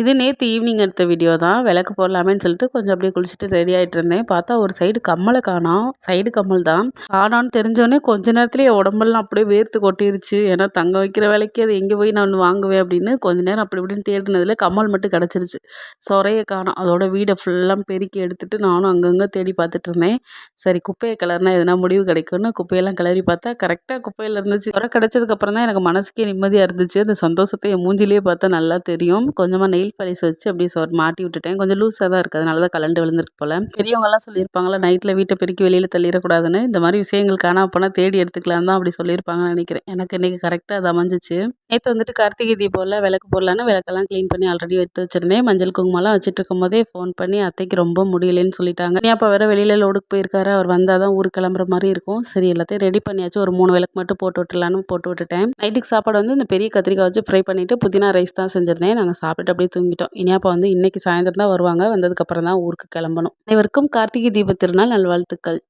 இது நேற்று ஈவினிங் எடுத்த வீடியோ தான். விளக்கு போடலாமேன்னு சொல்லிட்டு கொஞ்சம் அப்படியே குளிச்சுட்டு ரெடி ஆகிட்டு இருந்தேன். பார்த்தா ஒரு சைடு கம்மலை காணோம் சைடு கம்மல் தான். காணோன்னு தெரிஞ்சோடனே கொஞ்ச நேரத்துலேயே உடம்பெல்லாம் அப்படியே வேர்த்து கொட்டிருச்சு. ஏன்னா தங்க வைக்கிற விலைக்கு அது எங்கே போய் நான் வாங்குவேன் அப்படின்னு கொஞ்ச நேரம் அப்படி இப்படின்னு தேடினதில் கம்மல் மட்டும் கிடச்சிருச்சு. சொறைய காணோம் அதோட வீடை ஃபுல்லாக பெருக்கி எடுத்துட்டு நானும் அங்கங்கே தேடி பார்த்துட்டு இருந்தேன். சரி குப்பையை கிளறினா எதனா முடிவு கிடைக்கும்னு குப்பையெல்லாம் கிளறி பார்த்தா கரெக்டாக குப்பையில் இருந்துச்சு. சொறை கிடச்சதுக்கப்புறம் தான் எனக்கு மனசுக்கே நிம்மதியாக இருந்துச்சு. அந்த சந்தோஷத்தை மூஞ்சிலேயே பார்த்தா நல்லா தெரியும். கொஞ்சமாக நெயில் பாலிஸ் வச்சு அப்படியே சொ மாட்டி விட்டுட்டேன். கொஞ்சம் லூஸாக தான் இருக்குது அதனால தான் கலண்டு விழுந்திருக்கு போல். பெரியவங்கெல்லாம் சொல்லியிருப்பாங்களா நைட்டில் வீட்டை பெருக்கி வெளியில் தள்ளிடக்கூடாதுன்னு. இந்த மாதிரி விஷயங்கள் காணாமல் போனால் தேடி எடுத்துக்கலாம் தான் அப்படி சொல்லியிருப்பாங்கன்னு நினைக்கிறேன். எனக்கு இன்றைக்கி கரெக்டாக அது அமைஞ்சிச்சு. நேற்று வந்துட்டு கார்த்திகை தீபம்ல விளக்கு போடலான்னு விளக்கெல்லாம் க்ளீன் பண்ணி ஆல்ரெடி எடுத்து வச்சுருந்தேன். மஞ்சள் குங்குமம்லாம் வச்சுட்டு இருக்கும்போதே ஃபோன் பண்ணி அத்தைக்கு ரொம்ப முடியலன்னு சொல்லிட்டாங்க. நீ அப்போ வேறு வெளியில் லோடுக்கு போயிருக்காரு. அவர் வந்தால் தான் ஊருக்கு கிளம்புற மாதிரி இருக்கும். சரி எல்லாத்தையும் ரெடி பண்ணியாச்சு. ஒரு மூணு விளக்கு மட்டும் போட்டு விட்டுலான்னு போட்டு விட்டுட்டேன். நைட்டுக்கு சாப்பாடு வந்து இந்த பெரிய கத்திரிக்காய் வச்சு ஃப்ரை பண்ணிவிட்டு புதினா ரைஸ் தான் செஞ்சுருந்தேன். நாங்கள் சாப்பிட்டு அப்படியே தூங்கிட்டோம். இனியாப்பா வந்து இன்றைக்கி சாயந்தரம் தான் வருவாங்க. வந்ததுக்கப்புறம் தான் ஊருக்கு கிளம்பணும். அனைவருக்கும் கார்த்திகை தீப திருநாள் நல்வாழ்த்துக்கள்.